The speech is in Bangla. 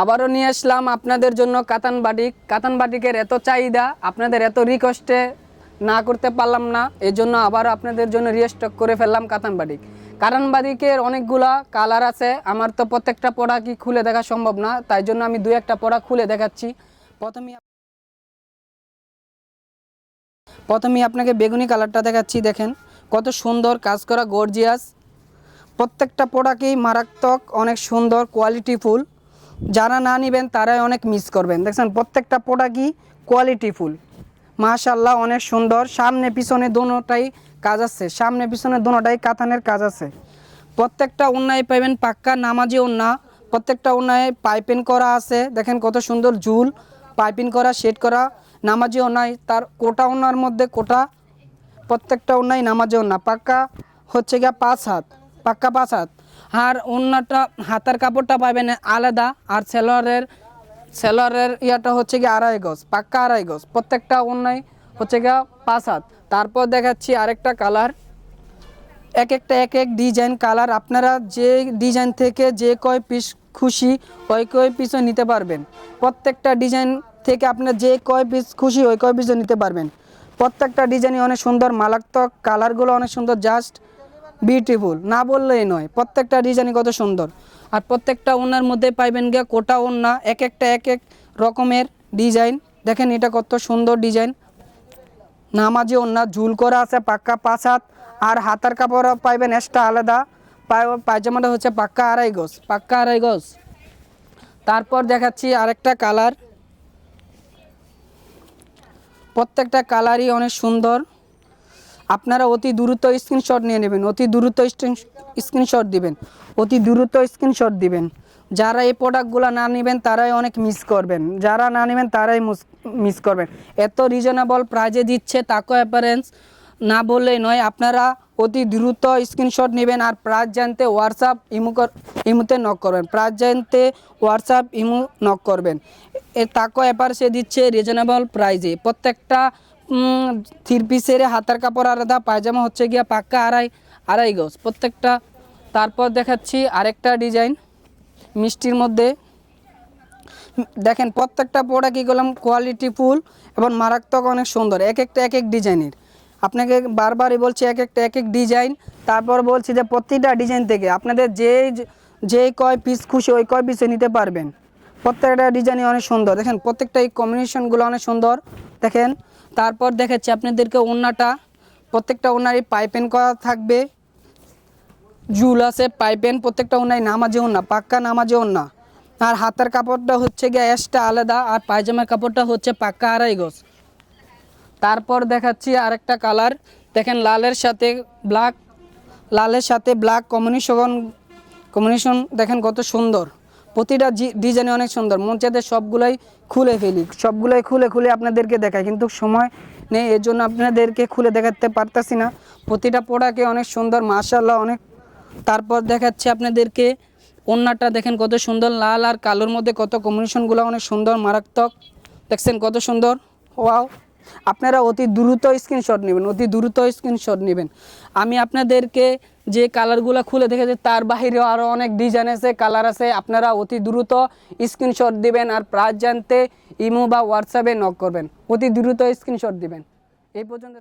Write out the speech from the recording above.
আবারও নিয়ে আসলাম আপনাদের জন্য কাতান বাটিক। কাতান বাটিকের এত চাহিদা, আপনাদের এত রিকোয়েস্টে না করতে পারলাম না এই জন্য আবার আপনাদের জন্য রিস্টক করে ফেললাম কাতান বাটিক। কাতান বাটিকের অনেকগুলা কালার আছে, আমার তো প্রত্যেকটা প্রোডাক্টই খুলে দেখা সম্ভব না, তাই জন্য আমি দু একটা প্রোডাক্ট খুলে দেখাচ্ছি। প্রথমে প্রথমেই আপনাকে বেগুনি কালারটা দেখাচ্ছি, দেখেন। কত সুন্দর, কাজ করা গর্জিয়াস প্রত্যেকটা প্রোডাক্টই মারাত্মক, অনেক সুন্দর কোয়ালিটি ফুল যারা না নেবেন তারাই অনেক মিস করবেন। দেখছেন, প্রত্যেকটা প্রোডাক্টই কোয়ালিটি ফুল মাশাল্লাহ অনেক সুন্দর। সামনে পিছনে দোনোটাই কাজ আছে। সামনে পিছনে দোনোটাই কাতানের কাজ আছে। প্রত্যেকটা উন্নয় পাইবেন পাক্কা নামাজি উন্না। প্রত্যেকটা উন্নয়ে পাইপিং করা আছে। দেখেন কত সুন্দর ঝুল। পাইপিং করা সেট করা, নামাজি অন্যায় তার কোটা ওনার মধ্যে কোটা। প্রত্যেকটা অন্যায় নামাজি ওন্না পাক্কা হচ্ছে গিয়া পাঁচ হাত। পাক্কা পাঁচ হাত। আর অন্যটা হাতার কাপড়টা পাবেন আলাদা, আর সেলোয়ারের সেলোয়ারের ইয়াটা হচ্ছে গিয়ে আড়াই গজ, পাক্কা আড়াই গজ, প্রত্যেকটা অন্যায় হচ্ছে গিয়া পাঁচ হাত। তারপর দেখাচ্ছি আরেকটা কালার, এক একটা এক এক ডিজাইন কালার, আপনারা যে ডিজাইন থেকে যে কয় পিস খুশি ওই কয় পিসও নিতে পারবেন। প্রত্যেকটা ডিজাইন থেকে আপনার যে কয় পিস খুশি ওই কয় পিসও নিতে পারবেন। প্রত্যেকটা ডিজাইনই অনেক সুন্দর, মালাত্মক, কালারগুলো অনেক সুন্দর, জাস্ট বিউটিফুল না বললেই নয়, প্রত্যেকটা ডিজাইনই কত সুন্দর। আর প্রত্যেকটা ওনার মধ্যে পাইবেন গিয়ে কোটা ওনা, এক একটা এক এক রকমের ডিজাইন দেখেন এটা কত সুন্দর ডিজাইন নামাজি ওন্না ঝুল করা আছে, পাক্কা পাঁচ হাত। আর হাতার কাপড় পাইবেন এক্সট্রা আলাদা। পায়- পায়জামাটা হচ্ছে পাক্কা আড়াই গজ, পাক্কা আড়াই গজ। তারপর দেখাচ্ছি আরেকটা কালার প্রত্যেকটা কালারই অনেক সুন্দর। আপনারা অতি দ্রুত স্ক্রিনশট নিয়ে নেবেন, অতি দ্রুত স্ক্রিনশট দিবেন, অতি দ্রুত স্ক্রিনশট দিবেন। যারা এই প্রোডাক্টগুলো না নেবেন, তারাই অনেক মিস করবেন। যারা না নেবেন, তারাই মিস করবেন। এত রিজনেবল প্রাইজে দিচ্ছে, তাকে অ্যাপারেন্স না বললেই নয়, আপনারা অতি দ্রুত স্ক্রিনশট নেবেন আর প্রাইজ জানতে হোয়াটসঅ্যাপ ইমু ইমুতে নক করবেন। প্রাইজ জানতে হোয়াটসঅ্যাপ ইমু নক করবেন। এ তাকো অ্যাপারেন্সে দিচ্ছে রিজনেবল প্রাইজে প্রত্যেকটা থ্রি পিসের হাতার কাপড় আলাদা পায়জামা হচ্ছে গিয়া পাক্কা আড়াই আড়াই গজ। প্রত্যেকটা, তারপর দেখাচ্ছি আরেকটা ডিজাইন মিষ্টির মধ্যে। দেখেন, প্রত্যেকটা প্রোডাক্ট কী করলাম কোয়ালিটি ফুল এবং মারাত্মক অনেক সুন্দর, এক একটা, এক এক ডিজাইনের। আপনাকে বারবারই বলছি, এক একটা, এক এক ডিজাইন। তারপর বলছি যে প্রতিটা ডিজাইন থেকে আপনাদের যে যে কয় পিস খুশি, ওই কয় পিসে নিতে পারবেন। প্রত্যেকটা ডিজাইনই অনেক সুন্দর। দেখেন, প্রত্যেকটা এই কম্বিনেশনগুলো অনেক সুন্দর। দেখেন তারপর দেখাচ্ছি আপনাদেরকে ওড়নাটা প্রত্যেকটা ওনারই পাইপেন করা থাকবে। জুল আছে, পাইপেন, প্রত্যেকটা ওনাই নামাজে ওনা পাক্কা নামাজে ওনা আর হাতের কাপড়টা হচ্ছে গিয়ে এক্সট্রা আলাদা, আর পায়জামার কাপড়টা হচ্ছে পাক্কা আড়াই গজ। তারপর দেখাচ্ছি আরেকটা কালার। দেখেন লালের সাথে ব্ল্যাক, লালের সাথে ব্ল্যাক কম্বিনেশন কম্বিনেশন দেখেন কত সুন্দর। প্রতিটা ডিজাইনে অনেক সুন্দর। মন সবগুলোই খুলে ফেলি। সবগুলোই খুলে খুলে আপনাদেরকে দেখাই। কিন্তু সময় নেই এর জন্য আপনাদেরকে খুলে দেখাতে পারতাছি না। প্রতিটা প্রোডাক্টে অনেক সুন্দর মাশাল্লাহ অনেক। তারপর দেখাচ্ছি আপনাদেরকে ওন্নাটা। দেখেন কত সুন্দর, লাল আর কালোর মধ্যে কত কম্বিনেশনগুলো অনেক সুন্দর, মারাত্মক। দেখছেন কত সুন্দর? ওয়াও আপনারা অতি দ্রুত স্ক্রিনশট নেবেন, অতি দ্রুত স্ক্রিনশট নেবেন। আমি আপনাদেরকে যে কালারগুলো খুলে দেখেছি, তার বাহিরেও আরও অনেক ডিজাইন আছে কালার আছে, আপনারা অতি দ্রুত স্ক্রিনশট দিবেন আর প্রাইস জানতে ইমো বা হোয়াটসঅ্যাপে নক করবেন। অতি দ্রুত স্ক্রিনশট দেবেন। এই পর্যন্ত